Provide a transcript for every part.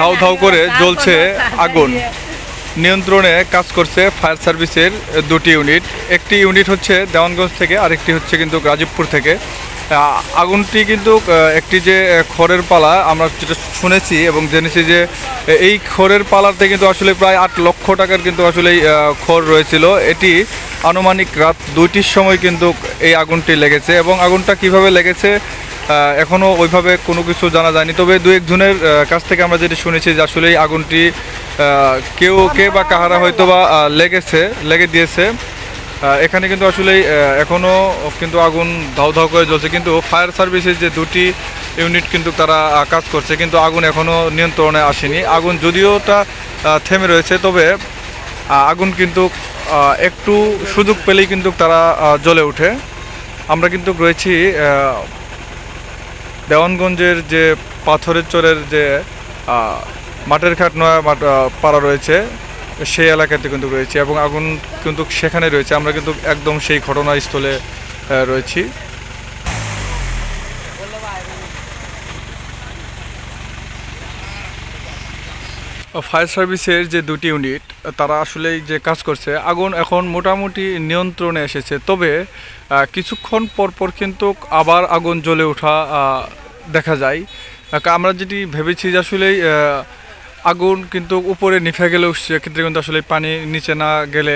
ধাউ ধাউ করে জ্বলছে আগুন। নিয়ন্ত্রণে কাজ করছে ফায়ার সার্ভিসের দুটি ইউনিট। একটি ইউনিট হচ্ছে দেওয়ানগঞ্জ থেকে আরেকটি হচ্ছে কিন্তু গাজীপুর থেকে। আগুনটি কিন্তু একটি যে খড়ের পালা আমরা যেটা শুনেছি এবং জেনেছি যে এই খড়ের পালাতে কিন্তু আসলে প্রায় আট লক্ষ টাকার কিন্তু আসলে খড় রয়েছিল। এটি আনুমানিক রাত দুইটির সময় কিন্তু এই আগুনটি লেগেছে এবং আগুনটা কীভাবে লেগেছে আহ, এখনও ওইভাবে কোনো কিছু জানা যায়নি। তবে দু একজনের কাছ থেকে আমরা যেটি শুনেছি যে আসলে এই আগুনটি কেউ কে বা কাহারা হয়তো বা লেগেছে লেগে দিয়েছে। এখানে কিন্তু আসলে এখনও কিন্তু আগুন ধাউ ধাউ করে জ্বলছে। কিন্তু ফায়ার সার্ভিসের যে দুটি ইউনিট কিন্তু তারা কাজ করছে। কিন্তু আগুন এখনও নিয়ন্ত্রণে আসেনি। আগুন যদিওটা আহ, থেমে রয়েছে তবে আগুন কিন্তু একটু সুযোগ পেলেই কিন্তু তারা জ্বলে ওঠে। আমরা কিন্তু রয়েছি দেওয়ানগঞ্জের যে পাথরের চরের যে মাঠের ঘাট নয়া পাড়া রয়েছে, সেই এলাকাতে কিন্তু রয়েছে এবং আগুন কিন্তু সেখানে রয়েছে। আমরা কিন্তু একদম সেই ঘটনাস্থলে রয়েছি। ফায়ার সার্ভিসের যে দুটি ইউনিট, তারা আসলে যে কাজ করছে, আগুন এখন মোটামুটি নিয়ন্ত্রণে এসেছে। তবে কিছুক্ষণ পর পর কিন্তু আবার আগুন জ্বলে ওঠা দেখা যায়। আমরা যেটি ভেবেছি যে আসলে আগুন কিন্তু উপরে নিভে গেলেও সেক্ষেত্রে কিন্তু আসলে পানি নিচে না গেলে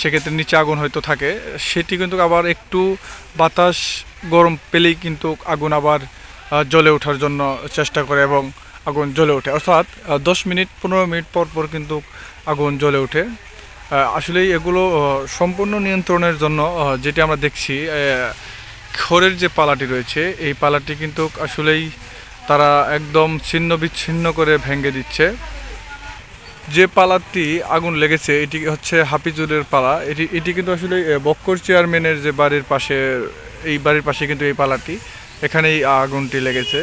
সেক্ষেত্রে নিচে আগুন হয়তো থাকে। সেটি কিন্তু আবার একটু বাতাস গরম পেলেই কিন্তু আগুন আবার জ্বলে ওঠার জন্য চেষ্টা করে এবং আগুন জ্বলে ওঠে। অর্থাৎ দশ মিনিট পনেরো মিনিট পর পর কিন্তু আগুন জ্বলে ওঠে। আহ, আসলেই এগুলো সম্পূর্ণ নিয়ন্ত্রণের জন্য যেটি আমরা দেখছি খড়ের যে পালাটি রয়েছে, এই পালাটি কিন্তু আসলেই তারা একদম ছিন্ন বিচ্ছিন্ন করে ভেঙে দিচ্ছে। যে পালাটি আগুন লেগেছে, এটি হচ্ছে হাফিজুরের পালা। এটি এটি কিন্তু আসলে বক্কর চেয়ারম্যানের যে বাড়ির পাশে, এই বাড়ির পাশে কিন্তু এই পালাটি, এখানেই আগুনটি লেগেছে।